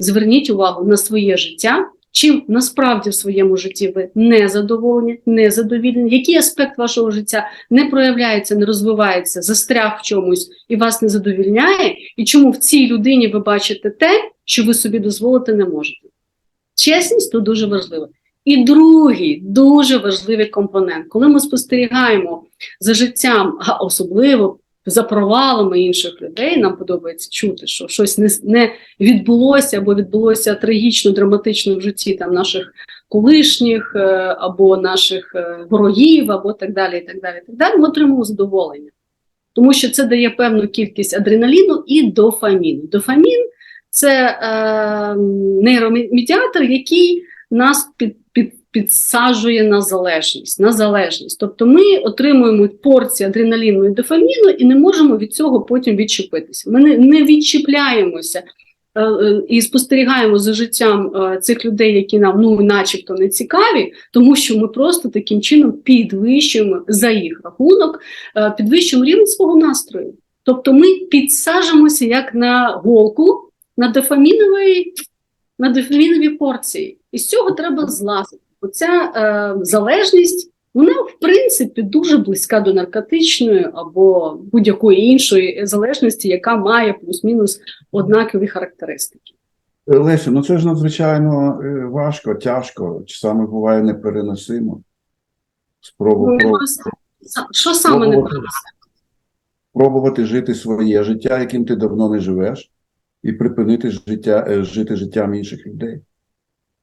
зверніть увагу на своє життя. Чим насправді в своєму житті ви не задоволені, не задовілені, який аспект вашого життя не проявляється, не розвивається, застряг в чомусь і вас не задовільняє, і чому в цій людині ви бачите те, що ви собі дозволити не можете. Чесність тут дуже важлива. І другий дуже важливий компонент, коли ми спостерігаємо за життям, а особливо за провалами інших людей, нам подобається чути, що щось не, не відбулося або відбулося трагічно, драматично в житті там наших колишніх е, або наших е, ворогів, або так далі. і так далі, так далі, Ми отримуємо задоволення, тому що це дає певну кількість адреналіну і дофаміну. Дофамін це е, нейромедіатор, який нас під, під, підсаджує на залежність. На залежність. Тобто ми отримуємо порцію адреналіну і дофаміну і не можемо від цього потім відчепитися. Ми не, відчіпляємося е, е, і спостерігаємо за життям е, цих людей, які нам ну, начебто не цікаві, тому що ми просто таким чином підвищуємо за їх рахунок, підвищуємо рівень свого настрою. Тобто ми підсаджуємося як на голку на дофаміновій, на дофамінові порції. І з цього треба злазити. Оця е, залежність, вона в принципі дуже близька до наркотичної або будь-якої іншої залежності, яка має плюс-мінус однакові характеристики. Е, Леся, ну це ж надзвичайно е, важко, тяжко, чи саме буває непереносимо. Спробу, Ну, Що саме не Пробувати. пробувати жити своє життя, яким ти давно не живеш, і припинити життя, е, жити життям інших людей.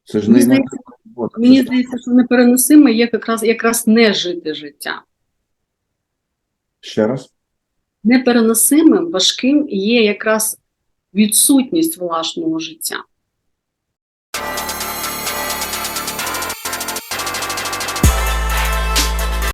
Це ж Мені не здається, робота. Мені здається, що непереносиме є якраз, якраз не жити життя. Ще раз. Непереносимим, важким є якраз відсутність власного життя.